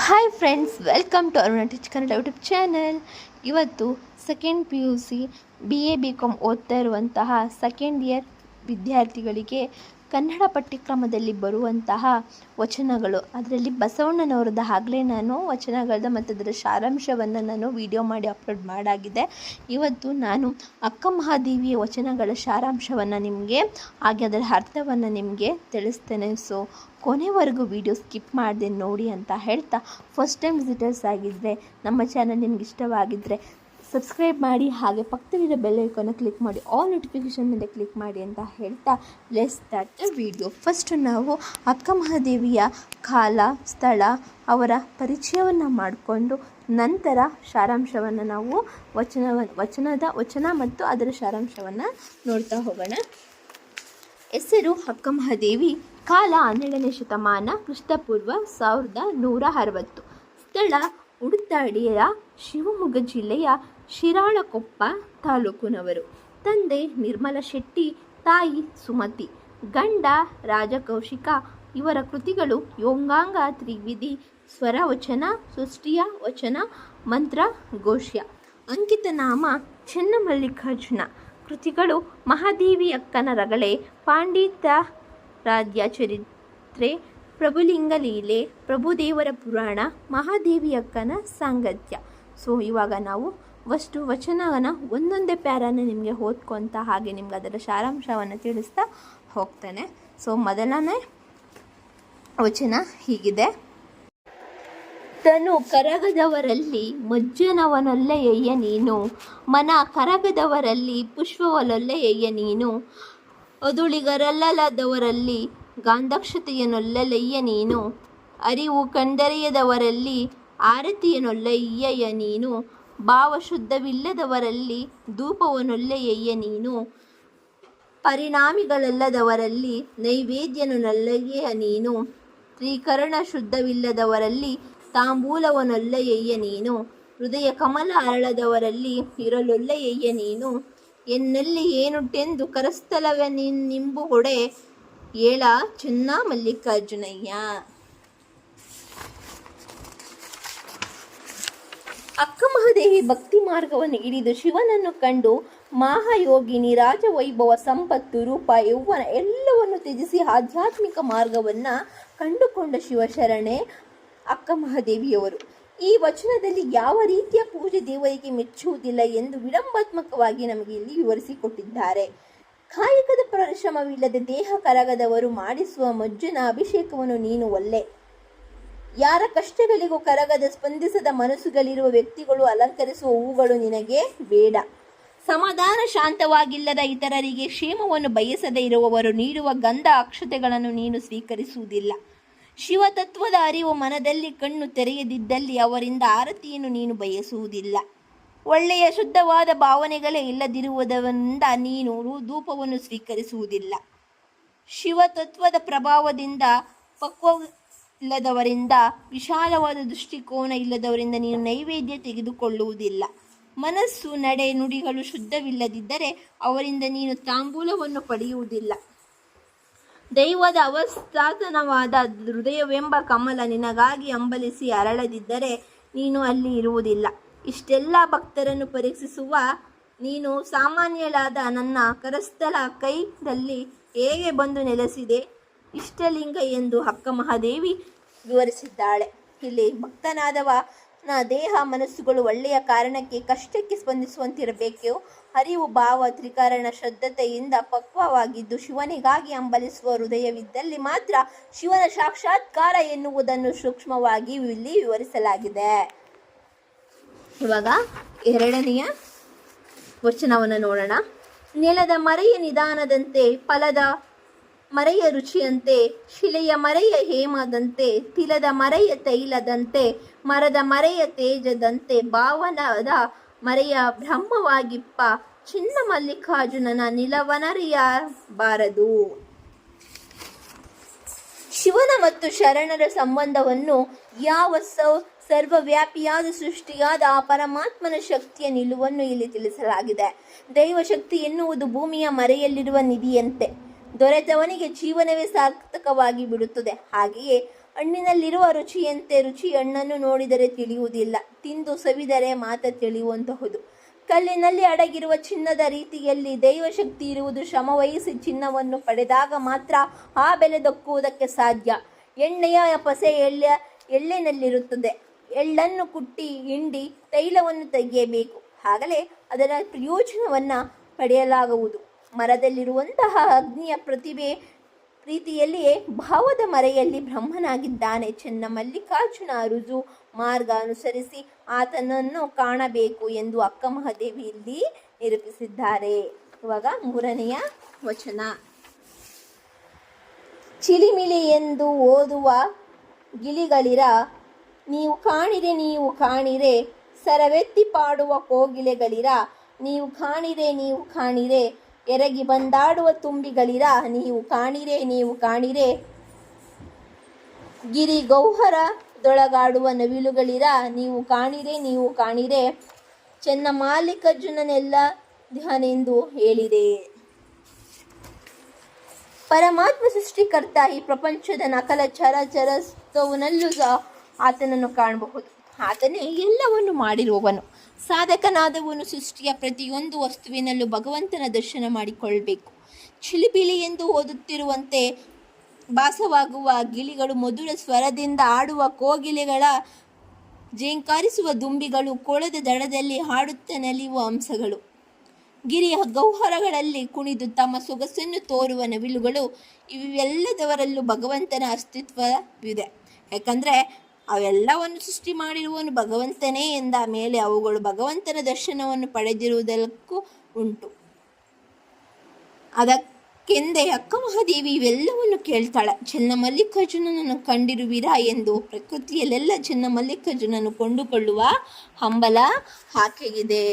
Hi friends welcome to Aruna teach Kannada YouTube channel ಇವತ್ತು second P U C B A B com ಓದ್ತಾ ಇರುವಂತಹ second year ವಿದ್ಯಾರ್ಥಿಗಳಿಗೆ ಕನ್ನಡ ಪಠ್ಯಕ್ರಮದಲ್ಲಿ ಬರುವಂತಹ ವಚನಗಳು, ಅದರಲ್ಲಿ ಬಸವಣ್ಣನವರದ ಆಗಲೇ ನಾನು ವಚನಗಳದ ಮತ್ತು ಅದರ ಸಾರಾಂಶವನ್ನು ನಾನು ವಿಡಿಯೋ ಮಾಡಿ ಅಪ್ಲೋಡ್ ಮಾಡಾಗಿದೆ. ಇವತ್ತು ನಾನು ಅಕ್ಕ ಮಹಾದೇವಿಯ ವಚನಗಳ ಸಾರಾಂಶವನ್ನು ನಿಮಗೆ, ಹಾಗೆ ಅದರ ಅರ್ಥವನ್ನು ನಿಮಗೆ ತಿಳಿಸ್ತೇನೆ. ಸೊ ಕೊನೆವರೆಗೂ ವಿಡಿಯೋ ಸ್ಕಿಪ್ ಮಾಡದೆ ನೋಡಿ ಅಂತ ಹೇಳ್ತಾ ಫಸ್ಟ್ ಟೈಮ್ ವಿಸಿಟರ್ಸ್ ಆಗಿದ್ದರೆ ನಮ್ಮ ಚಾನಲ್ ನಿಮ್ಗೆ ಇಷ್ಟವಾಗಿದ್ದರೆ ಸಬ್ಸ್ಕ್ರೈಬ್ ಮಾಡಿ ಹಾಗೆ ಪಕ್ಕದಲ್ಲಿರೋ ಬೆಲ್ ಐಕಾನ ಕ್ಲಿಕ್ ಮಾಡಿ. ಆಲ್ ನೋಟಿಫಿಕೇಷನ್ ಮೇಲೆ ಕ್ಲಿಕ್ ಮಾಡಿ ಅಂತ ಹೇಳ್ತಾ ಲೆಸ್ ದಟ್ ವಿಡಿಯೋ ಫಸ್ಟ್ ನಾವು ಅಕ್ಕ ಮಹಾದೇವಿಯ ಕಾಲ, ಸ್ಥಳ, ಅವರ ಪರಿಚಯವನ್ನು ಮಾಡಿಕೊಂಡು ನಂತರ ಸಾರಾಂಶವನ್ನು ನಾವು ವಚನ, ವಚನದ ವಚನ ಮತ್ತು ಅದರ ಸಾರಾಂಶವನ್ನು ನೋಡ್ತಾ ಹೋಗೋಣ. ಹೆಸರು ಅಕ್ಕ ಮಹಾದೇವಿ ಕಾಲ ಹನ್ನೆರಡನೇ ಶತಮಾನ, ಕ್ರಿಸ್ತಪೂರ್ವ ಸಾವಿರದ ನೂರ ಅರವತ್ತು. ಸ್ಥಳ ಉಡುತ್ತಾಡಿಯ ಶಿವಮೊಗ್ಗ ಜಿಲ್ಲೆಯ ಶಿರಾಳಕೊಪ್ಪ ತಾಲೂಕಿನವರು. ತಂದೆ ನಿರ್ಮಲ ಶೆಟ್ಟಿ, ತಾಯಿ ಸುಮತಿ, ಗಂಡ ರಾಜಕೌಶಿಕ. ಇವರ ಕೃತಿಗಳು ಯೋಂಗಾಂಗ, ತ್ರಿವಿಧಿ ಸ್ವರ ವಚನ ಸೃಷ್ಟಿಯ ವಚನ, ಮಂತ್ರ, ಘೋಷ್ಯ. ಅಂಕಿತ ನಾಮ ಚೆನ್ನಮಲ್ಲಿಕಾರ್ಜುನ. ಕೃತಿಗಳು ಮಹಾದೇವಿ ಅಕ್ಕನ ರಗಳೆ ಪಾಂಡಿತ ರಾಧ್ಯ ಚರಿತ್ರೆ ಪ್ರಭುಲಿಂಗ ಲೀಲೆ ಪ್ರಭುದೇವರ ಪುರಾಣ ಮಹಾದೇವಿಯಕ್ಕನ ಸಾಂಗತ್ಯ. ಸೊ ಇವಾಗ ನಾವು ವಷ್ಟು ವಚನವನ ಒಂದೊಂದೇ ಪ್ಯಾರನ್ನು ನಿಮಗೆ ಓದ್ಕೊತ ಹಾಗೆ ನಿಮ್ಗೆ ಅದರ ಸಾರಾಂಶವನ್ನು ತಿಳಿಸ್ತಾ ಹೋಗ್ತಾನೆ. ಸೊ ಮೊದಲನೇ ವಚನ ಹೀಗಿದೆ. ತನು ಕರಗದವರಲ್ಲಿ ಮಜ್ಜನವನೊಲ್ಲೆಯಯ್ಯ ನೀನು, ಮನ ಕರಗದವರಲ್ಲಿ ಪುಷ್ಪವಲೊಲ್ಲೆಯ್ಯ ನೀನು, ಅದುಳಿಗರಲ್ಲದವರಲ್ಲಿ ಗಾಂಧಕ್ಷತೆಯನೊಲ್ಲಲಯ್ಯ ನೀನು. ಅರಿವು ಕಂಡರಿಯದವರಲ್ಲಿ ಆರತಿಯನೊಲ್ಲಯ್ಯ ನೀನು. ಭಾವಶುದ್ಧವಿಲ್ಲದವರಲ್ಲಿ ಧೂಪವನೊಲ್ಲೆಯ್ಯ ನೀನು. ಪರಿಣಾಮಿಗಳಲ್ಲದವರಲ್ಲಿ ನೈವೇದ್ಯನು ನಲ್ಲಯ್ಯ ನೀನು. ತ್ರಿಕರಣ ಶುದ್ಧವಿಲ್ಲದವರಲ್ಲಿ ತಾಂಬೂಲವನೊಲ್ಲಯ್ಯ ನೀನು. ಹೃದಯ ಕಮಲ ಅರಳದವರಲ್ಲಿ ಇರಲೊಲ್ಲೆಯ್ಯ ನೀನು. ಎನ್ನಲ್ಲಿ ಏನುಂಟೆಂದು ಕರಸ್ಥಲವ ನಿಂಬುಗೊಡೆ ಏಳ ಚೆನ್ನ ಮಲ್ಲಿಕಾರ್ಜುನಯ್ಯ. ಅಕ್ಕ ಮಹಾದೇವಿ ಭಕ್ತಿ ಮಾರ್ಗವನ್ನು ಹಿಡಿದು ಶಿವನನ್ನು ಕಂಡು ಮಹಾಯೋಗಿನಿ ರಾಜವೈಭವ ಸಂಪತ್ತು ರೂಪ ಯೌವನ ಎಲ್ಲವನ್ನು ತ್ಯಜಿಸಿ ಆಧ್ಯಾತ್ಮಿಕ ಮಾರ್ಗವನ್ನು ಕಂಡುಕೊಂಡ ಶಿವಶರಣೆ ಅಕ್ಕ ಮಹಾದೇವಿಯವರು. ಈ ವಚನದಲ್ಲಿ ಯಾವ ರೀತಿಯ ಪೂಜೆ ದೇವರಿಗೆ ಮೆಚ್ಚುವುದಿಲ್ಲ ಎಂದು ವಿಡಂಬಾತ್ಮಕವಾಗಿ ನಮಗೆ ಇಲ್ಲಿ ವಿವರಿಸಿಕೊಟ್ಟಿದ್ದಾರೆ. ಕಾಯಕದ ಪರಿಶ್ರಮವಿಲ್ಲದೆ ದೇಹ ಕರಗದವರು ಮಾಡಿಸುವ ಮಜ್ಜುನ ಅಭಿಷೇಕವನ್ನು ನೀನು ಒಲ್ಲೆ. ಯಾರ ಕಷ್ಟಗಳಿಗೂ ಕರಗದ ಸ್ಪಂದಿಸದ ಮನಸ್ಸುಗಳಿರುವ ವ್ಯಕ್ತಿಗಳು ಅಲಂಕರಿಸುವ ಹೂಗಳು ನಿನಗೆ ಬೇಡ. ಸಮಾಧಾನ ಶಾಂತವಾಗಿಲ್ಲದ ಇತರರಿಗೆ ಕ್ಷೇಮವನ್ನು ಬಯಸದೇ ಇರುವವರು ನೀಡುವ ಗಂಧ ಅಕ್ಷತೆಗಳನ್ನು ನೀನು ಸ್ವೀಕರಿಸುವುದಿಲ್ಲ. ಶಿವತತ್ವದ ಅರಿವು ಮನದಲ್ಲಿ ಕಣ್ಣು ತೆರೆಯದಿದ್ದಲ್ಲಿ ಅವರಿಂದ ಆರತಿಯನ್ನು ನೀನು ಬಯಸುವುದಿಲ್ಲ. ಒಳ್ಳೆಯ ಶುದ್ಧವಾದ ಭಾವನೆಗಳೇ ಇಲ್ಲದಿರುವುದರಿಂದ ನೀನು ಧೂಪವನ್ನು ಸ್ವೀಕರಿಸುವುದಿಲ್ಲ. ಶಿವತತ್ವದ ಪ್ರಭಾವದಿಂದ ಪಕ್ವ ಇಲ್ಲದವರಿಂದ ವಿಶಾಲವಾದ ದೃಷ್ಟಿಕೋನ ಇಲ್ಲದವರಿಂದ ನೀನು ನೈವೇದ್ಯ ತೆಗೆದುಕೊಳ್ಳುವುದಿಲ್ಲ. ಮನಸ್ಸು, ನಡೆ, ನುಡಿಗಳು ಶುದ್ಧವಿಲ್ಲದಿದ್ದರೆ ಅವರಿಂದ ನೀನು ತಾಂಬೂಲವನ್ನು ಪಡೆಯುವುದಿಲ್ಲ. ದೈವದ ಅವಸ್ಥಾತನವಾದ ಹೃದಯವೆಂಬ ಕಮಲ ನಿನಗಾಗಿ ಅಂಬಲಿಸಿ ಅರಳದಿದ್ದರೆ ನೀನು ಅಲ್ಲಿ ಇರುವುದಿಲ್ಲ. ಇಷ್ಟೆಲ್ಲ ಭಕ್ತರನ್ನು ಪರೀಕ್ಷಿಸುವ ನೀನು ಸಾಮಾನ್ಯಳಾದ ನನ್ನ ಕರಸ್ಥಲ ಕೈದಲ್ಲಿ ಹೇಗೆ ಬಂದು ನೆಲೆಸಿದೆ? ಇಷ್ಟಲಿಂಗ ಎಂದು ಅಕ್ಕ ಮಹಾದೇವಿ ವಿವರಿಸಿದ್ದಾಳೆ. ಇಲ್ಲಿ ಭಕ್ತನಾದವ ದೇಹ ಮನಸ್ಸುಗಳು ಒಳ್ಳೆಯ ಕಾರಣಕ್ಕೆ ಕಷ್ಟಕ್ಕೆ ಸ್ಪಂದಿಸುವಂತಿರಬೇಕು? ಅರಿವು ಭಾವ ತ್ರಿಕಾರಣ ಶ್ರದ್ಧತೆಯಿಂದ ಪಕ್ವವಾಗಿದ್ದು ಶಿವನಿಗಾಗಿ ಅಂಬಲಿಸುವ ಹೃದಯವಿದ್ದಲ್ಲಿ ಮಾತ್ರ ಶಿವನ ಸಾಕ್ಷಾತ್ಕಾರ ಎನ್ನುವುದನ್ನು ಸೂಕ್ಷ್ಮವಾಗಿ ಇಲ್ಲಿ ವಿವರಿಸಲಾಗಿದೆ. ಇವಾಗ ಎರಡನೆಯ ವಚನವನ್ನು ನೋಡೋಣ. ನೆಲದ ಮರೆಯ ನಿಧಾನದಂತೆ, ಫಲದ ಮರೆಯ ರುಚಿಯಂತೆ, ಶಿಲೆಯ ಮರೆಯ ಹೇಮದಂತೆ, ತಿಲದ ಮರೆಯ ತೈಲದಂತೆ, ಮರದ ಮರೆಯ ತೇಜದಂತೆ, ಭಾವನದ ಮರೆಯ ಬ್ರಹ್ಮವಾಗಿಪ್ಪ, ಚಿನ್ನ ಮಲ್ಲಿಕಾರ್ಜುನನ ನಿಲವನರಿಯಬಾರದು. ಶಿವನ ಮತ್ತು ಶರಣರ ಸಂಬಂಧವನ್ನು ಯಾವ ಸೌ ಸರ್ವವ್ಯಾಪಿಯಾದ ಸೃಷ್ಟಿಯಾದ ಆ ಪರಮಾತ್ಮನ ಶಕ್ತಿಯ ನಿಲುವನ್ನು ಇಲ್ಲಿ ತಿಳಿಸಲಾಗಿದೆ. ದೈವಶಕ್ತಿ ಎನ್ನುವುದು ಭೂಮಿಯ ಮರೆಯಲ್ಲಿರುವ ನಿಧಿಯಂತೆ. ದೊರೆತವನಿಗೆ ಜೀವನವೇ ಸಾರ್ಥಕವಾಗಿ ಬಿಡುತ್ತದೆ. ಹಾಗೆಯೇ ಹಣ್ಣಿನಲ್ಲಿರುವ ರುಚಿಯಂತೆ ರುಚಿ ಹಣ್ಣನ್ನು ನೋಡಿದರೆ ತಿಳಿಯುವುದಿಲ್ಲ. ತಿಂದು ಸವಿದರೆ ಮಾತ್ರ ತಿಳಿಯುವಂತಹುದು. ಕಲ್ಲಿನಲ್ಲಿ ಅಡಗಿರುವ ಚಿನ್ನದ ರೀತಿಯಲ್ಲಿ ದೈವಶಕ್ತಿ ಇರುವುದು ಶ್ರಮವಹಿಸಿ ಚಿನ್ನವನ್ನು ಪಡೆದಾಗ ಮಾತ್ರ ಆ ಬೆಲೆ ದಕ್ಕುವುದಕ್ಕೆ ಸಾಧ್ಯ. ಎಣ್ಣೆಯ ಪಸೆ ಎಳ್ಳ ಎಳ್ಳಿನಲ್ಲಿರುತ್ತದೆ. ಎಳ್ಳನ್ನು ಕುಟ್ಟಿ ಹಿಂಡಿ ತೈಲವನ್ನು ತೆಗೆಯಬೇಕು. ಆಗಲೇ ಅದರ ಪ್ರಯೋಜನವನ್ನು ಪಡೆಯಲಾಗುವುದು. ಮರದಲ್ಲಿರುವಂತಹ ಅಗ್ನಿಯ ಪ್ರತಿಭೆ ಪ್ರೀತಿಯಲ್ಲಿಯೇ ಭಾವದ ಮರೆಯಲ್ಲಿ ಬ್ರಹ್ಮನಾಗಿದ್ದಾನೆ. ಚೆನ್ನ ಮಲ್ಲಿಕಾರ್ಜುನ ರುಜು ಮಾರ್ಗ ಅನುಸರಿಸಿ ಆತನನ್ನು ಕಾಣಬೇಕು ಎಂದು ಅಕ್ಕ ಮಹಾದೇವಿ ಇಲ್ಲಿ ನಿರೂಪಿಸಿದ್ದಾರೆ. ಇವಾಗ ಮೂರನೆಯ ವಚನ. ಚಿಲಿಮಿಲಿ ಎಂದು ಓದುವ ಗಿಳಿಗಳಿರ ನೀವು ಕಾಣಿದೆ ನೀವು ಕಾಣಿದೆ ಸರವೆತ್ತಿ ಪಾಡುವ ಕೋಗಿಲೆಗಳಿರ? ನೀವು ಕಾಣಿದೆ ನೀವು ಕಾಣಿರೆ, ಎರಗಿ ಬಂದಾಡುವ ತುಂಬಿಗಳಿರ? ನೀವು ಕಾಣಿರೆ ನೀವು ಕಾಣಿರೆ, ಗಿರಿ ಗೌಹರದೊಳಗಾಡುವ ನವಿಲುಗಳಿರ? ನೀವು ಕಾಣಿರೆ ನೀವು ಕಾಣಿರೆ, ಚೆನ್ನ ಮಾಲಿಕರ್ಜುನನೆಲ್ಲ ಧ್ಯಾನೆಂದು ಹೇಳಿದೆ. ಪರಮಾತ್ಮ ಸೃಷ್ಟಿಕರ್ತ ಈ ಪ್ರಪಂಚದ ನಕಲ ಚರಚರಸ್ತವನಲ್ಲೂ ಸಹ ಆತನನ್ನು ಕಾಣಬಹುದು. ಆತನೇ ಎಲ್ಲವನ್ನು ಮಾಡಿರುವವನು. ಸಾಧಕನಾದವನು ಸೃಷ್ಟಿಯ ಪ್ರತಿಯೊಂದು ವಸ್ತುವಿನಲ್ಲೂ ಭಗವಂತನ ದರ್ಶನ ಮಾಡಿಕೊಳ್ಳಬೇಕು. ಚಿಲಿಪಿಲಿ ಎಂದು ಓದುತ್ತಿರುವಂತೆ ಭಾಸವಾಗುವ ಗಿಳಿಗಳು ಮಧುರ ಸ್ವರದಿಂದ ಆಡುವ ಕೋಗಿಲೆಗಳ ಜೇಂಕಾರಿಸುವ ದುಂಬಿಗಳು ಕೊಳದ ದಡದಲ್ಲಿ ಹಾಡುತ್ತ ನಲಿಯುವ ಅಂಶಗಳು. ಗಿರಿಯ ಗೌಹರಗಳಲ್ಲಿ ಕುಣಿದು ತಮ್ಮ ಸೊಗಸನ್ನು ತೋರುವ ನವಿಲುಗಳು ಇವೆಲ್ಲದವರಲ್ಲೂ ಭಗವಂತನ ಅಸ್ತಿತ್ವವಿದೆ. ಯಾಕಂದರೆ ಅವೆಲ್ಲವನ್ನು ಸೃಷ್ಟಿ ಮಾಡಿರುವನು ಭಗವಂತನೇ ಎಂದ ಮೇಲೆ ಅವುಗಳು ಭಗವಂತನ ದರ್ಶನವನ್ನು ಪಡೆದಿರುವುದಕ್ಕೂ ಉಂಟು. ಅದಕ್ಕೆಂದೇ ಅಕ್ಕ ಮಹಾದೇವಿ ಇವೆಲ್ಲವನ್ನು ಕೇಳ್ತಾಳೆ. ಚೆನ್ನ ಮಲ್ಲಿಕಾರ್ಜುನನನ್ನು ಕಂಡಿರುವಿರಾ ಎಂದು ಪ್ರಕೃತಿಯಲ್ಲೆಲ್ಲ ಚೆನ್ನ ಮಲ್ಲಿಕಾರ್ಜುನನ್ನು ಕೊಂಡುಕೊಳ್ಳುವ ಹಂಬಲ ಆಕೆಗಿದೆ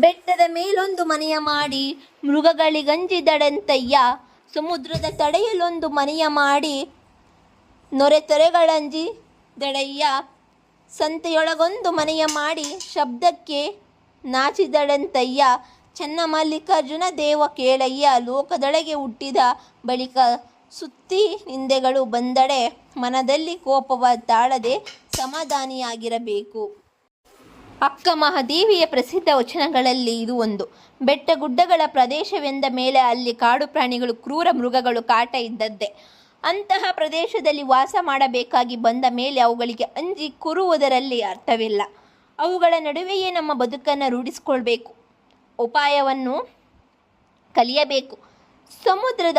ಬೆಟ್ಟದ ಮೇಲೊಂದು ಮನೆಯ ಮಾಡಿ ಮೃಗಗಳಿಗಂಜಿದಡಂತಯ್ಯ, ಸಮುದ್ರದ ತಡೆಯಲೊಂದು ಮನೆಯ ಮಾಡಿ ನೊರೆ ತೊರೆಗಳಂಜಿದಡಯ್ಯ ಸಂತೆಯೊಳಗೊಂದು ಮನೆಯ ಮಾಡಿ ಶಬ್ದಕ್ಕೆ ನಾಚಿದಳಂತಯ್ಯ ಚೆನ್ನ ಮಲ್ಲಿಕಾರ್ಜುನ ದೇವ ಕೇಳಯ್ಯ ಲೋಕದೊಳಗೆ ಹುಟ್ಟಿದ ಬಳಿಕ ಸುತ್ತಿ ನಿಂದೆಗಳು ಬಂದಡೆ ಮನದಲ್ಲಿ ಕೋಪವ ತಾಳದೆ ಸಮಾಧಾನಿಯಾಗಿರಬೇಕು. ಅಕ್ಕ ಮಹಾದೇವಿಯ ಪ್ರಸಿದ್ಧ ವಚನಗಳಲ್ಲಿ ಇದು ಒಂದು. ಬೆಟ್ಟ ಗುಡ್ಡಗಳ ಪ್ರದೇಶವೆಂದ ಮೇಲೆ ಅಲ್ಲಿ ಕಾಡು ಪ್ರಾಣಿಗಳು ಕ್ರೂರ ಮೃಗಗಳು ಕಾಟ ಇದ್ದದ್ದೇ. ಅಂತಹ ಪ್ರದೇಶದಲ್ಲಿ ವಾಸ ಮಾಡಬೇಕಾಗಿ ಬಂದ ಮೇಲೆ ಅವುಗಳಿಗೆ ಅಂಜಿ ಕುರುವುದರಲ್ಲಿ ಅರ್ಥವಿಲ್ಲ. ಅವುಗಳ ನಡುವೆಯೇ ನಮ್ಮ ಬದುಕನ್ನು ರೂಢಿಸಿಕೊಳ್ಬೇಕು. ಉಪಾಯವನ್ನು ಕಲಿಯಬೇಕು. ಸಮುದ್ರದ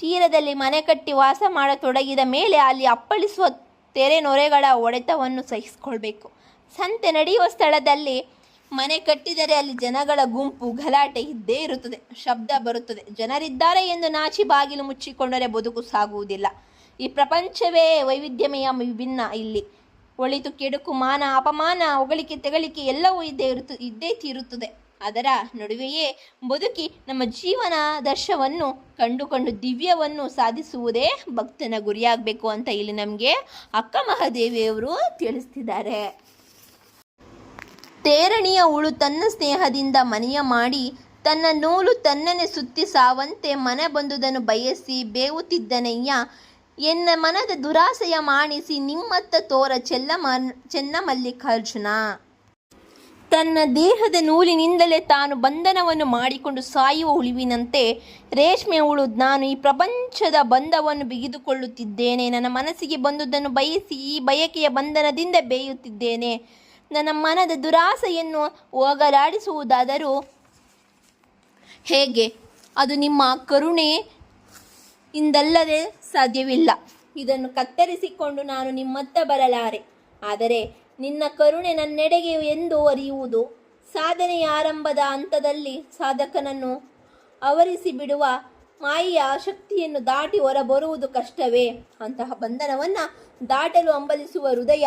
ತೀರದಲ್ಲಿ ಮನೆ ಕಟ್ಟಿ ವಾಸ ಮಾಡತೊಡಗಿದ ಮೇಲೆ ಅಲ್ಲಿ ಅಪ್ಪಳಿಸುವ ತೆರೆ ನೊರೆಗಳ ಒಡೆತವನ್ನು ಸಹಿಸಿಕೊಳ್ಬೇಕು. ಸಂತೆ ನಡೆಯುವ ಸ್ಥಳದಲ್ಲಿ ಮನೆ ಕಟ್ಟಿದರೆ ಅಲ್ಲಿ ಜನಗಳ ಗುಂಪು ಗಲಾಟೆ ಇದ್ದೇ ಇರುತ್ತದೆ. ಶಬ್ದ ಬರುತ್ತದೆ. ಜನರಿದ್ದಾರೆ ಎಂದು ನಾಚಿ ಬಾಗಿಲು ಮುಚ್ಚಿಕೊಂಡರೆ ಬದುಕು ಸಾಗುವುದಿಲ್ಲ. ಈ ಪ್ರಪಂಚವೇ ವೈವಿಧ್ಯಮಯ ವಿಭಿನ್ನ ಇಲ್ಲಿ. ಒಳಿತು ಕೆಡುಕು, ಮಾನ, ಅಪಮಾನ, ಹೊಗಳಿಕೆ, ತೆಗಳಿಕೆ ಎಲ್ಲವೂ ಇದ್ದೇ ಇರುತ್ತೆ, ಇದ್ದೇ ತೀರುತ್ತದೆ. ಅದರ ನಡುವೆಯೇ ಬದುಕಿ ನಮ್ಮ ಜೀವನ ದರ್ಶವನ್ನು ಕಂಡುಕೊಂಡು ದಿವ್ಯವನ್ನು ಸಾಧಿಸುವುದೇ ಭಕ್ತನ ಗುರಿಯಾಗಬೇಕು ಅಂತ ಇಲ್ಲಿ ನಮಗೆ ಅಕ್ಕ ಮಹಾದೇವಿಯವರು ತಿಳಿಸ್ತಿದ್ದಾರೆ. ತೇರಣಿಯ ಉಳು ತನ್ನ ಸ್ನೇಹದಿಂದ ಮನೆಯ ಮಾಡಿ ತನ್ನ ನೂಲು ತನ್ನನೆ ಸುತ್ತಿ ಸಾವಂತೆ ಮನೆ ಬಂದುದನ್ನು ಬಯಸಿ ಬೇವುತ್ತಿದ್ದನಯ್ಯ. ಎನ್ನ ಮನದ ದುರಾಸೆಯ ಮಾಣಿಸಿ ನಿಮ್ಮತ್ತ ತೋರ ಚೆಲ್ಲ ಚೆನ್ನಮಲ್ಲಿಕಾರ್ಜುನ. ತನ್ನ ದೇಹದ ನೂಲಿನಿಂದಲೇ ತಾನು ಬಂಧನವನ್ನು ಮಾಡಿಕೊಂಡು ಸಾಯುವ ಉಳಿವಿನಂತೆ ರೇಷ್ಮೆ ಉಳು ನಾನು ಈ ಪ್ರಪಂಚದ ಬಂಧವನ್ನು ಬಿಗಿದುಕೊಳ್ಳುತ್ತಿದ್ದೇನೆ. ನನ್ನ ಮನಸ್ಸಿಗೆ ಬಂದುದನ್ನು ಬಯಸಿ ಈ ಬಯಕೆಯ ಬಂಧನದಿಂದ ಬೇಯುತ್ತಿದ್ದೇನೆ. ನನ್ನ ಮನದ ದುರಾಸೆಯನ್ನು ಹೋಗಲಾಡಿಸುವುದಾದರೂ ಹೇಗೆ? ಅದು ನಿಮ್ಮ ಕರುಣೆ ಇಂದಲ್ಲದೆ ಸಾಧ್ಯವಿಲ್ಲ. ಇದನ್ನು ಕತ್ತರಿಸಿಕೊಂಡು ನಾನು ನಿಮ್ಮತ್ತ ಬರಲಾರೆ. ಆದರೆ ನಿನ್ನ ಕರುಣೆ ನನ್ನೆಡೆಗೆ ಎಂದು ಅರಿಯುವುದು ಸಾಧನೆಯ ಆರಂಭದ ಹಂತದಲ್ಲಿ ಸಾಧಕನನ್ನು ಆವರಿಸಿ ಬಿಡುವ ಮಾಯೆಯ ಶಕ್ತಿಯನ್ನು ದಾಟಿ ಹೊರಬರುವುದು ಕಷ್ಟವೇ? ಅಂತಹ ಬಂಧನವನ್ನು ದಾಟಲು ಹಂಬಲಿಸುವ ಹೃದಯ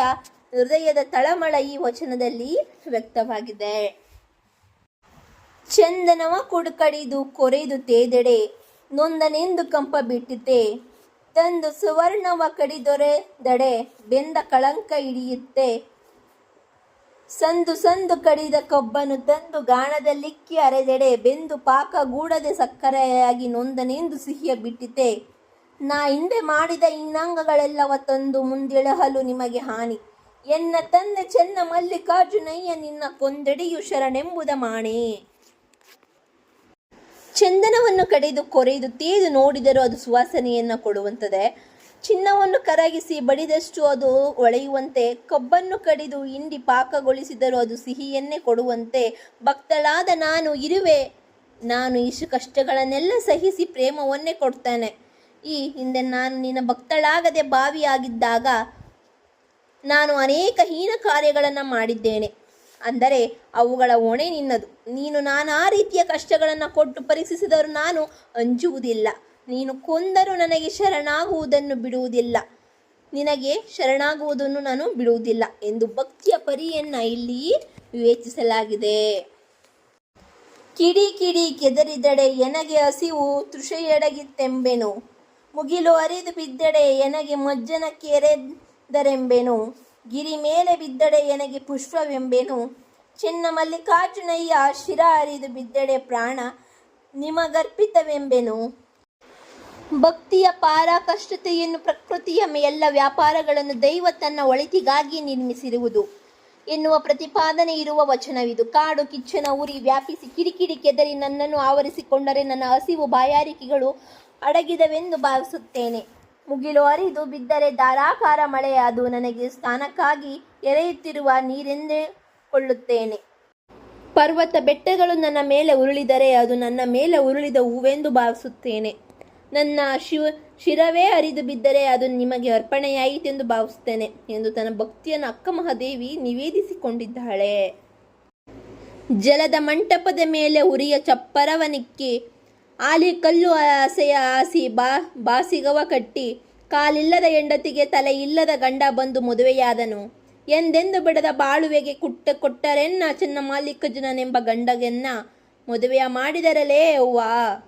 ಹೃದಯದ ತಳಮಳ ಈ ವಚನದಲ್ಲಿ ವ್ಯಕ್ತವಾಗಿದೆ. ಚಂದನವ ಕುಡುಕಡಿದು ಕೊರೆದು ತೇದೆಡೆ, ನೊಂದನೆಂದು ಕಂಪ ಬಿಟ್ಟಿತೆ, ತಂದು ಸುವರ್ಣವ ಕಡಿದೊರೆದಡೆ ಬೆಂದ ಕಳಂಕ ಹಿಡಿಯುತ್ತೆ. ಸಂದು ಸಂದು ಕಡಿದ ಕೊಬ್ಬನು ತಂದು ಗಾಣದಲ್ಲಿಕ್ಕಿ ಅರೆದೆಡೆ, ಬೆಂದು ಪಾಕ ಗೂಡದೆ ಸಕ್ಕರೆಯಾಗಿ ನೊಂದನೆಂದು ಸಿಹಿಯ ಬಿಟ್ಟಿತೆ. ನಾ ಹಿಂದೆ ಮಾಡಿದ ಇನ್ನಾಂಗಗಳೆಲ್ಲವ ತಂದು ಮುಂದಿಳಹಲು ನಿಮಗೆ ಹಾನಿ. ಎನ್ನ ತಂದೆ ಚೆನ್ನ ಮಲ್ಲಿಕಾರ್ಜುನಯ್ಯ ನಿನ್ನ ಕೊಂದಡಿಯು ಶರಣೆಂಬುದ ಮಾಣೆ. ಚಂದನವನ್ನು ಕಡೆದು ಕೊರೆದು ತೇದು ನೋಡಿದರೂ ಅದು ಸುವಾಸನೆಯನ್ನು ಕೊಡುವಂತದೆ. ಚಿನ್ನವನ್ನು ಕರಗಿಸಿ ಬಡಿದಷ್ಟು ಅದು ಒಳೆಯುವಂತೆ, ಕಬ್ಬನ್ನು ಕಡಿದು ಇಂಡಿ ಪಾಕಗೊಳಿಸಿದರೂ ಅದು ಸಿಹಿಯನ್ನೇ ಕೊಡುವಂತೆ. ಭಕ್ತಳಾದ ನಾನು ಇರುವೆ, ನಾನು ಇಷ್ಟು ಕಷ್ಟಗಳನ್ನೆಲ್ಲ ಸಹಿಸಿ ಪ್ರೇಮವನ್ನೇ ಕೊಡ್ತಾನೆ. ಈ ಹಿಂದೆ ನಾನು ನಿನ್ನ ಭಕ್ತಳಾಗದೆ ಬಾವಿಯಾಗಿದ್ದಾಗ ನಾನು ಅನೇಕ ಹೀನ ಕಾರ್ಯಗಳನ್ನು ಮಾಡಿದ್ದೇನೆ. ಅಂದರೆ ಅವುಗಳ ಹೊಣೆ ನಿನ್ನದು. ನೀನು ನಾನಾ ರೀತಿಯ ಕಷ್ಟಗಳನ್ನು ಕೊಟ್ಟು ಪರೀಕ್ಷಿಸಿದರೂ ನಾನು ಅಂಜುವುದಿಲ್ಲ. ನೀನು ಕೊಂದರೂ ನನಗೆ ಶರಣಾಗುವುದನ್ನು ಬಿಡುವುದಿಲ್ಲ. ನಿನಗೆ ಶರಣಾಗುವುದನ್ನು ನಾನು ಬಿಡುವುದಿಲ್ಲ ಎಂದು ಭಕ್ತಿಯ ಪರಿಯನ್ನು ಇಲ್ಲಿ ವಿವೇಚಿಸಲಾಗಿದೆ. ಕಿಡಿ ಕಿಡಿ ಕೆದರಿದಡೆ ಎನಗೆ ಹಸಿವು ತೃಷೆಯಡಗಿತ್ತೆಂಬೆನು. ಮುಗಿಲು ಅರಿದು ಬಿದ್ದಡೆ ಎನಗೆ ಮಜ್ಜನ ಕೆರೆದರೆಂಬೆನು ಗಿರಿ ಮೇಲೆ ಬಿದ್ದಡೆ ಎನಗೆ ಪುಷ್ಪವೆಂಬೆನು. ಚಿನ್ನ ಮಲ್ಲಿಕಾರ್ಜುನಯ್ಯ ಶಿರ ಅರಿದು ಬಿದ್ದಡೆ ಪ್ರಾಣ ನಿಮಗರ್ಪಿತವೆಂಬೆನು. ಭಕ್ತಿಯ ಪಾರಾಕಷ್ಟತೆಯನ್ನು ಪ್ರಕೃತಿಯ ಎಲ್ಲ ವ್ಯಾಪಾರಗಳನ್ನು ದೈವ ತನ್ನ ಒಳಿತಿಗಾಗಿ ನಿರ್ಮಿಸಿರುವುದು. ಎನ್ನುವ ಪ್ರತಿಪಾದನೆ ಇರುವ ವಚನವಿದು. ಕಾಡು ಕಿಚ್ಚನ ಉರಿ ವ್ಯಾಪಿಸಿ ಕಿರಿಕಿರಿ ಕೆದರಿ ನನ್ನನ್ನು ಆವರಿಸಿಕೊಂಡರೆ ನನ್ನ ಹಸಿವು ಬಾಯಾರಿಕೆಗಳು ಅಡಗಿದವೆಂದು ಭಾವಿಸುತ್ತೇನೆ. ಮುಗಿಲು ಹರಿದು ಬಿದ್ದರೆ ಧಾರಾಕಾರ ಮಳೆ, ಅದು ನನಗೆ ಸ್ಥಾನಕ್ಕಾಗಿ ಎರೆಯುತ್ತಿರುವ ನೀರೆಂದೇ ಕೊಳ್ಳುತ್ತೇನೆ ಪರ್ವತ ಬೆಟ್ಟಗಳು ನನ್ನ ಮೇಲೆ ಉರುಳಿದರೆ ಅದು ನನ್ನ ಮೇಲೆ ಉರುಳಿದ ಹೂವೆಂದು ಭಾವಿಸುತ್ತೇನೆ. ನನ್ನ ಶಿವ, ಶಿರವೇ ಹರಿದು ಬಿದ್ದರೆ ಅದು ನಿಮಗೆ ಅರ್ಪಣೆಯಾಯಿತೆಂದು ಭಾವಿಸುತ್ತೇನೆ ಎಂದು ತನ್ನ ಭಕ್ತಿಯನ್ನು ಅಕ್ಕ ಮಹಾದೇವಿ ನಿವೇದಿಸಿಕೊಂಡಿದ್ದಾಳೆ. ಜಲದ ಮಂಟಪದ ಮೇಲೆ ಉರಿಯ ಚಪ್ಪರವನಿಕ್ಕಿ ಆಲಿ ಕಲ್ಲು ಆಸೆಯ ಆಸಿ ಬಾ, ಬಾಸಿಗವ ಕಟ್ಟಿ, ಕಾಲಿಲ್ಲದ ಹೆಂಡತಿಗೆ ತಲೆ ಇಲ್ಲದ ಗಂಡ ಬಂದು ಮದುವೆಯಾದನು. ಎಂದೆಂದು ಬಿಡದ ಬಾಳುವೆಗೆ ಕುಟ್ಟ ಕೊಟ್ಟರೆನ್ನ ಚೆನ್ನ ಮಾಲಿಕಜನನೆಂಬ ಗಂಡಗೆನ್ನ ಮದುವೆಯ ಮಾಡಿದರಲೇ ಅವ್ವಾ.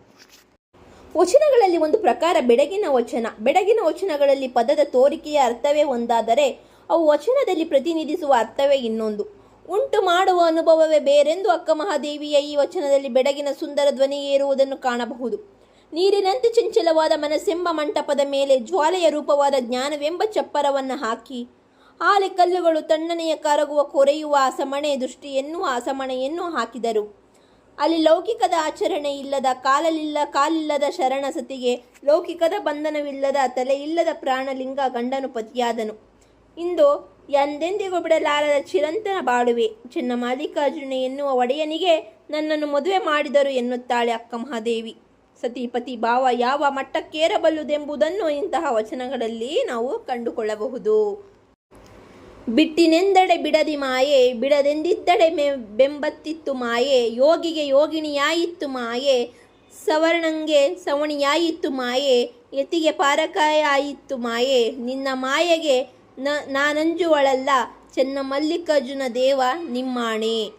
ವಚನಗಳಲ್ಲಿ ಒಂದು ಪ್ರಕಾರ ಬೆಡಗಿನ ವಚನ, ಬೆಡಗಿನ ವಚನಗಳಲ್ಲಿ ಪದದ ತೋರಿಕೆಯ ಅರ್ಥವೇ ಒಂದಾದರೆ ಅವು ವಚನದಲ್ಲಿ ಪ್ರತಿನಿಧಿಸುವ ಅರ್ಥವೇ ಇನ್ನೊಂದು. ಉಂಟು ಮಾಡುವ ಅನುಭವವೇ ಬೇರೆಂದು ಅಕ್ಕ ಮಹಾದೇವಿಯ ಈ ವಚನದಲ್ಲಿ ಬೆಡಗಿನ ಸುಂದರ ಧ್ವನಿ ಏರುವುದನ್ನು ಕಾಣಬಹುದು. ನೀರಿನಂತೆ ಚಂಚಲವಾದ ಮನಸ್ಸೆಂಬ ಮಂಟಪದ ಮೇಲೆ ಜ್ವಾಲೆಯ ರೂಪವಾದ ಜ್ಞಾನವೆಂಬ ಚಪ್ಪರವನ್ನು ಹಾಕಿ, ಆಲೆ ಕಲ್ಲುಗಳು ತಣ್ಣನೆಯ ಕರಗುವ ಕೊರೆಯುವ ಅಸಮಣೆ ದೃಷ್ಟಿಯನ್ನು ಅಸಮಣೆಯನ್ನು ಹಾಕಿದರು. ಅಲ್ಲಿ ಲೌಕಿಕದ ಆಚರಣೆ ಇಲ್ಲದ ಕಾಲಲಿಲ್ಲ, ಕಾಲಿಲ್ಲದ ಶರಣ ಸತಿಗೆ ಲೌಕಿಕದ ಬಂಧನವಿಲ್ಲದ ತಲೆಯಿಲ್ಲದ ಪ್ರಾಣಲಿಂಗ ಗಂಡನು ಪತಿಯಾದನು. ಇಂದು ಎಂದೆಂದಿಗೂ ಬಿಡಲಾರದ ಚಿರಂತನ ಬಾಳುವೆ ಚೆನ್ನ ಮಾಲಿಕಾರ್ಜುನ ಎನ್ನುವ ಒಡೆಯನಿಗೆ ನನ್ನನ್ನು ಮದುವೆ ಮಾಡಿದರು ಎನ್ನುತ್ತಾಳೆ ಅಕ್ಕ ಮಹಾದೇವಿ. ಸತಿಪತಿ ಭಾವ ಯಾವ ಮಟ್ಟಕ್ಕೇರಬಲ್ಲುದೆಂಬುದನ್ನು ಇಂತಹ ವಚನಗಳಲ್ಲಿ ನಾವು ಕಂಡುಕೊಳ್ಳಬಹುದು. ಬಿಟ್ಟಿನೆಂದಡೆ ಬಿಡದಿ ಮಾಯೆ, ಬಿಡದೆಂದಿದ್ದಡೆ ಬೆಂಬತ್ತಿತ್ತು ಮಾಯೆ, ಯೋಗಿಗೆ ಯೋಗಿಣಿಯಾಯಿತ್ತು ಮಾಯೆ, ಸವರ್ಣಂಗೆ ಸವಣಿಯಾಯಿತ್ತು ಮಾಯೆ, ಯತಿಗೆ ಪಾರಕಾಯ ಆಯಿತ್ತು ಮಾಯೆ, ನಿನ್ನ ಮಾಯೆಗೆ ನ, ನಾನಂಜುವಳಲ್ಲ. ಚೆನ್ನ ಮಲ್ಲಿಕಾರ್ಜುನ ದೇವ ನಿಮ್ಮಾಣೆ.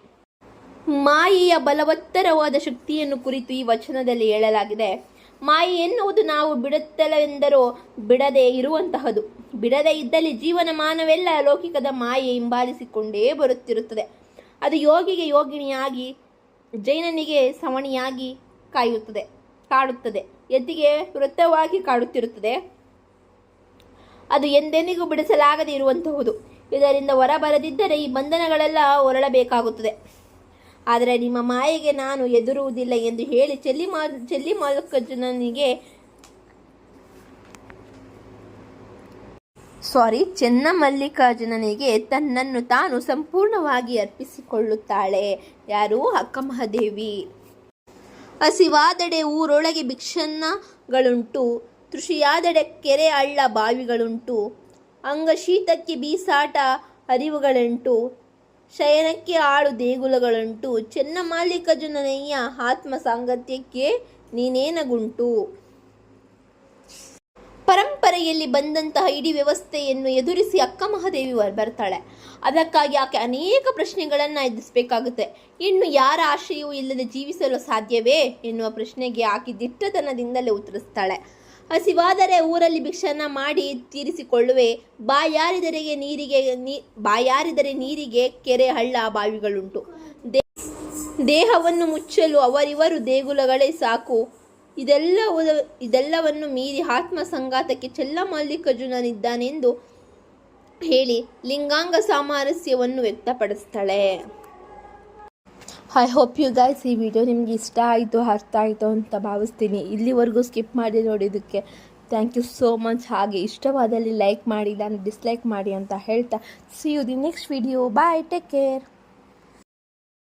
ಮಾಯೆಯ ಬಲವತ್ತರವಾದ ಶಕ್ತಿಯನ್ನು ಕುರಿತು ಈ ವಚನದಲ್ಲಿ ಹೇಳಲಾಗಿದೆ. ಮಾಯೆ ಎನ್ನುವುದು ನಾವು ಬಿಡುತ್ತಲವೆಂದರೂ ಬಿಡದೆ ಇರುವಂತಹದು. ಬಿಡದೆ ಇದ್ದಲ್ಲಿ ಜೀವನಮಾನವೆಲ್ಲ ಲೌಕಿಕದ ಮಾಯೆ ಹಿಂಬಾಲಿಸಿಕೊಂಡೇ ಬರುತ್ತಿರುತ್ತದೆ. ಅದು ಯೋಗಿಗೆ ಯೋಗಿನಿಯಾಗಿ ಜೈನನಿಗೆ ಸವಣಿಯಾಗಿ ಕಾಯುತ್ತದೆ, ಕಾಡುತ್ತದೆ. ಎತ್ತಿಗೆ ವೃತ್ತವಾಗಿ ಕಾಡುತ್ತಿರುತ್ತದೆ. ಅದು ಎಂದೆಂದಿಗೂ ಬಿಡಿಸಲಾಗದೇ ಇರುವಂತಹುದು. ಇದರಿಂದ ಹೊರ ಬರದಿದ್ದರೆ ಈ ಬಂಧನಗಳೆಲ್ಲ ಹೊರಳಬೇಕಾಗುತ್ತದೆ. ಆದರೆ ನಿಮ್ಮ ಮಾಯೆಗೆ ನಾನು ಎದುರುವುದಿಲ್ಲ ಎಂದು ಹೇಳಿ ಚೆಲ್ಲಿ ಮಾ ಚೆಲ್ಲಿ ಮಲ್ಲಿಕಾರ್ಜುನನಿಗೆ ಸಾರಿ ಚೆನ್ನ ಮಲ್ಲಿಕಾರ್ಜುನನಿಗೆ ತನ್ನನ್ನು ತಾನು ಸಂಪೂರ್ಣವಾಗಿ ಅರ್ಪಿಸಿಕೊಳ್ಳುತ್ತಾಳೆ. ಯಾರು? ಅಕ್ಕ ಮಹಾದೇವಿ ಹಸಿವಾದಡೆ ಊರೊಳಗೆ ಭಿಕ್ಷನ್ನಗಳುಂಟು. ತೃಷಿಯಾದಡೆ ಕೆರೆ ಹಳ್ಳ ಬಾವಿಗಳುಂಟು, ಅಂಗ ಶೀತಕ್ಕೆ ಬೀಸಾಟ ಹರಿವುಗಳುಂಟು, ಶಯನಕ್ಕೆ ಆಳು ದೇಗುಲಗಳುಂಟು. ಚೆನ್ನ ಮಾಲಿಕಾರ್ಜುನನಯ್ಯ ಆತ್ಮ ಸಾಂಗತ್ಯಕ್ಕೆ ನೀನೇನಗುಂಟು? ಪರಂಪರೆಯಲ್ಲಿ ಬಂದಂತಹ ಇಡೀ ವ್ಯವಸ್ಥೆಯನ್ನು ಎದುರಿಸಿ ಅಕ್ಕ ಮಹಾದೇವಿ ಬರ್ತಾಳೆ. ಅದಕ್ಕಾಗಿ ಆಕೆ ಅನೇಕ ಪ್ರಶ್ನೆಗಳನ್ನು ಎದುರಿಸಬೇಕಾಗುತ್ತೆ. ಇನ್ನು ಯಾರ ಆಶಯವೂ ಇಲ್ಲದೆ ಜೀವಿಸಲು ಸಾಧ್ಯವೇ ಎನ್ನುವ ಪ್ರಶ್ನೆಗೆ ಆಕೆ ದಿಟ್ಟತನದಿಂದಲೇ ಉತ್ತರಿಸ್ತಾಳೆ. ಹಸಿವಾದರೆ ಊರಲ್ಲಿ ಭಿಕ್ಷನ ಮಾಡಿ ತೀರಿಸಿಕೊಳ್ಳುವೆ. ಬಾಯಾರಿದರೆಗೆ ನೀರಿಗೆ ನೀ, ಬಾಯಾರಿದರೆ ನೀರಿಗೆ ಕೆರೆ ಹಳ್ಳ ಬಾವಿಗಳುಂಟು. ದೇಹವನ್ನು ಮುಚ್ಚಲು ಅವರಿವರು ದೇಗುಲಗಳೇ ಸಾಕು. ಇದೆಲ್ಲ ಇದೆಲ್ಲವನ್ನು ಮೀರಿ ಆತ್ಮ ಸಂಘಾತಕ್ಕೆ ಚೆಲ್ಲಮಲ್ಲಿಕಾರ್ಜುನನಿದ್ದಾನೆಂದು ಹೇಳಿ ಲಿಂಗಾಂಗ ಸಾಮರಸ್ಯವನ್ನು ವ್ಯಕ್ತಪಡಿಸ್ತಾಳೆ. ಐ ಹೋಪ್ ಯು ಗೈಸ್ ಈ ವಿಡಿಯೋ ನಿಮ್ಗೆ ಇಷ್ಟ ಆಯಿತು, ಅರ್ಥ ಆಯಿತು ಅಂತ ಭಾವಿಸ್ತೀನಿ. ಇಲ್ಲಿವರೆಗೂ ಸ್ಕಿಪ್ ಮಾಡಿ ನೋಡಿದ್ದಕ್ಕೆ ಥ್ಯಾಂಕ್ ಯು ಸೋ ಮಚ್ ಹಾಗೆ ಇಷ್ಟವಾದಲ್ಲಿ ಲೈಕ್ ಮಾಡಿ ನಾನು ಡಿಸ್ಲೈಕ್ ಮಾಡಿ ಅಂತ ಹೇಳ್ತಾ see you the next video bye take care